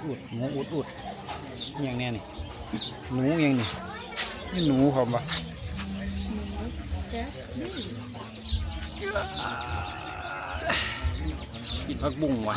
หมูอุดอุดหมูอุดอุดอิหยังแน่นี่หนูอิหยังนี่นี่หนูผมปะกินผักบุ้งว่ะ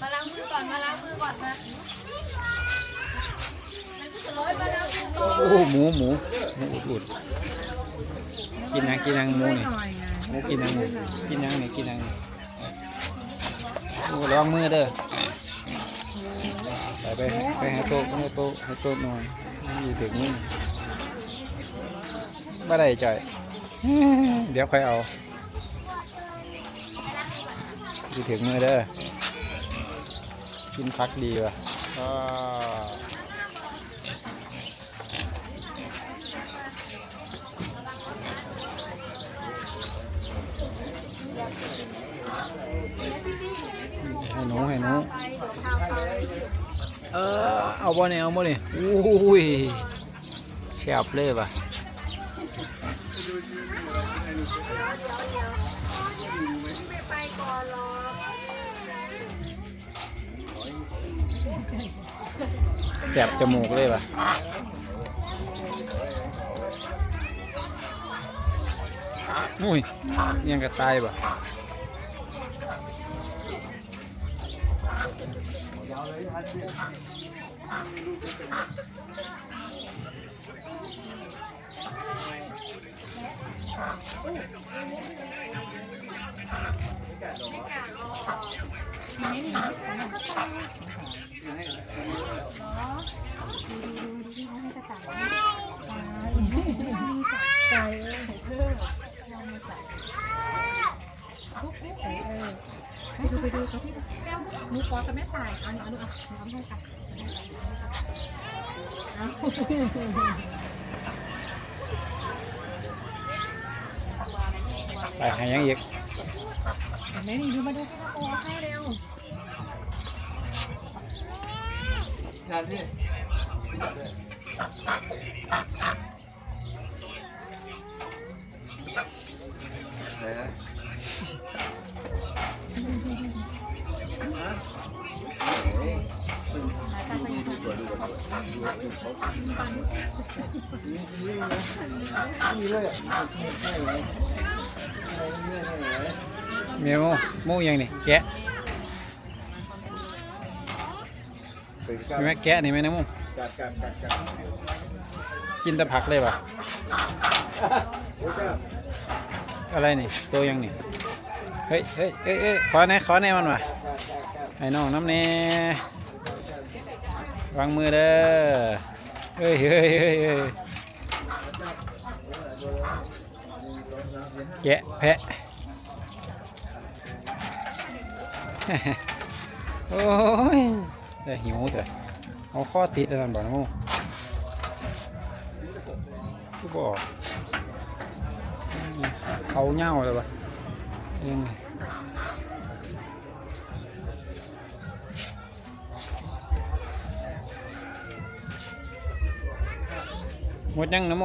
มาล้างมือก่อน มาล้างมือก่อนนะร้อยมาล้างมือก่อนโอ้โหหมูหมูหมูอุดอุดกินยังกินยังหมูนี่หมูกินยังหมูกินยังนี่กินยังนี่โอ้ระวังมือเด้อไปไปไปให้โต๊ะให้โต๊ะให้โต๊ะหน่อยอยู่ถึงมือบ่ได้จ่อย เดี๋ยวค่อยเอาอยู่ถึงมือเด้อ กินพักดีว่ะให้หนูให้หนูเออเอาบ่เนี่ยเอาบ่เนี่ยอุ้ยแซ่บเลยวะ ป่ะแซ่บจมูกเลยป่ะอุ้ยยังกระตายป่ะ ไก่เออเพิ่มไปดูไปดูเขาที่แก้วหนูขอกับแม่ตาย เอาเนี่ยเอาดูอะเอาให้กันเอา ไปหายังอีกแม่นี่ดูมาดูที่เขาโอ้ให้เร็วงานที่ไหนฮะมีเลยอะ เมียโมโมยังนี่แกะเป็นใช่ไหมแกะนี่ไหมนะโมกัดกัดกัดกัดกินแต่ผักเลยป่ะอะไรนี่ตัวยังนี่เฮ้ยเฮ้ยเอ้ยเอ้ยขอแน่ขอแน่มันว่ะไอ้น้องน้ำเน่วางมือเด้อเฮ้ยเฮ้ยเฮ้ย แกะแพะ โอ้ยแต่หิวแต่เอาข้อติดอะไรบ้างนะโมกูบอกเขาเง่าเลยปะยังไงหมดยังนะโม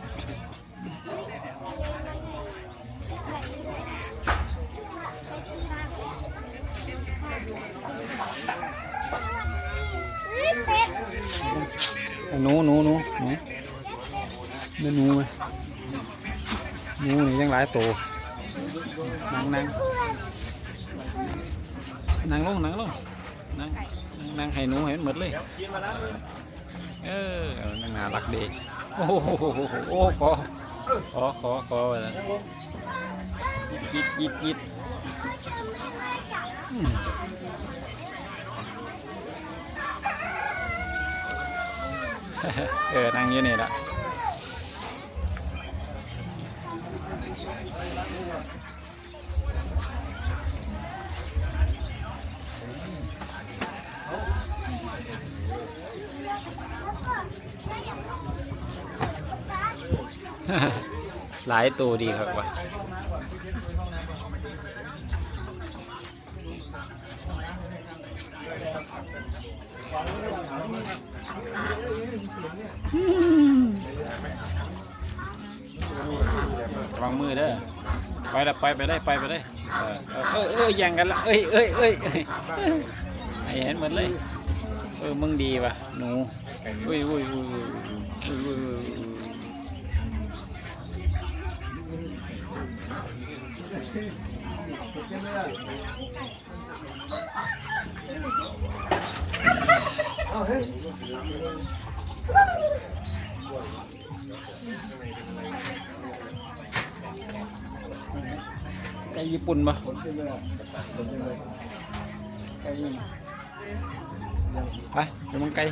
หนูหนูหนูหนูเนื้อหนูไหมหนูนี่ยังหลายตัวนั่งนั่งนั่งลงนั่งลงนั่งนั่งให้หนูให้มันหมดเลยเออเอานั่งน่ารักดีโอ้โหโอ้ขอขอขอขอแล้วยิดยิดยิดอืม เออ นั่งอยู่นี่ละหลายตัวดีครับว่ะ วางมือเด้อไปละไปไปได้ไปไปได้เออเออเออแย่งกันละเอ้ยเอ้ยเอ้ยเอ้ยให้เห็นหมดเลยเออมึงดีว่ะหนูอุ้ยอุ้ยอุ้ยอุ้ยอุ้ยอุ้ยอุ้ยเอาเฮ้ย ก่ญี่ปุ่นมขึ้นเลยผมขึ้นเลยไปไปมึงไก่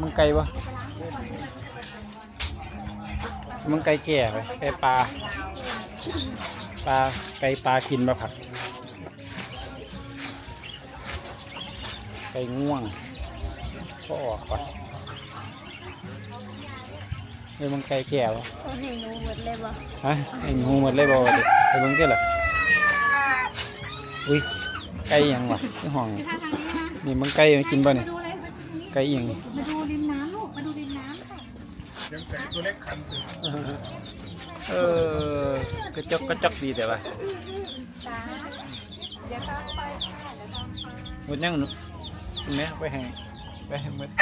มึงไก่ปะมึงไก่แก่ไปไก่ปลาปลาไก่ปลากินปลาผักไก่ง่วงก็ออกก่อน เฮ้ยมันไก่แก่วะโอ้ให้หนูหมดเลยบ่ฮะไอ้งูหมดเลยบ่วะดิไอ้เบิ่งเด้อล่ะอุ้ยไก่หยังวะที่ห้องไปทางทางนี้นะนี่มันไก่มันกินบ่เนี่ยมาดูเลยมาดูนี้ไก่อิหยังนี่มาดูริมน้ำลูกมาดูริมน้ำค่ะเออกระจกกระจกดีแต่ว่าจ้าเดี๋ยวตามไปค่ะเดี๋ยวตามไปหมดยังหนูคุณแม่ไปให้ไปให้หมดห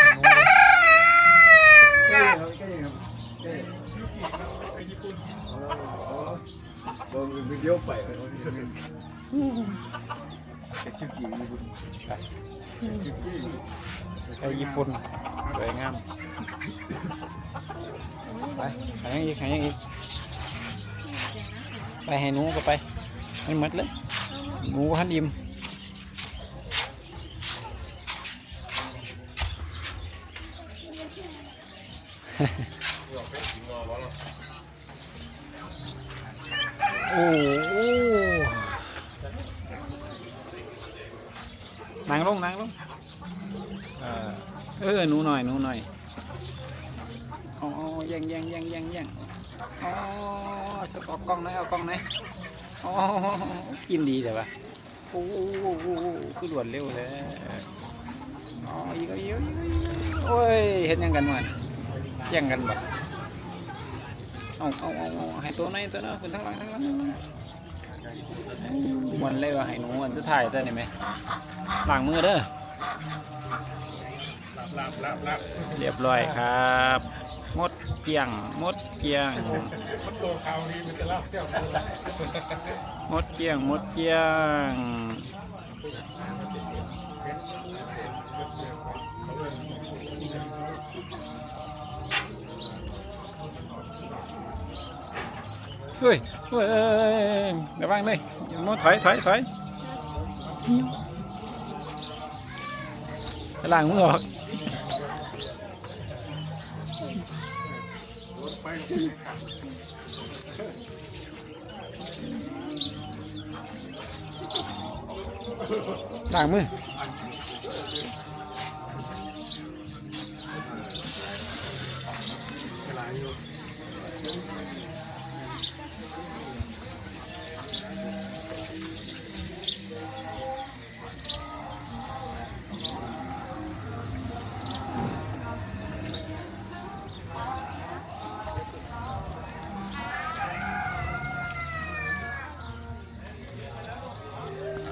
นู เลยใกล้ครับใกล้ครับใกล้โดนวิดีโอไปเลยไอชิบกี้ญี่ปุ่นชิกี้ไก่ญี่ปุ่นสวยงามไปไปยังอีกไปยังอีกไปให้หนูก็ไปให้หมดเลยหนูหันอิ่ม โอ้โหนั่งลงนั่งลงเออหนูหน่อยหนูหน่อยอ๋อแย่งแย่งแย่งแย่งแย่งอ๋อจะเอากล้องไหนเอากล้องไหนอ๋อกินดีแต่ว่าโอ้โหคือรวดเร็วเลยอ๋ออีกแล้วอีกแล้วอีกแล้วอีกแล้วโอ้ยเห็นยังกันมันแย่งกันบ่ เอาเอาเอาเอาให้ตัวไหนตัวนั้นขึ้นทั้งหลังทั้งหลังทั้งหลังมันเลยว่าให้หนูมันจะถ่ายได้ไหมล้างมือเด้อเรียบร้อยครับมดเกียงมดเกียงมดตัวเขานี่มันจะเล่าเจ้ามดเกียงมดเกียง เฮ้ยเฮ้ยเดี๋ยววางเลย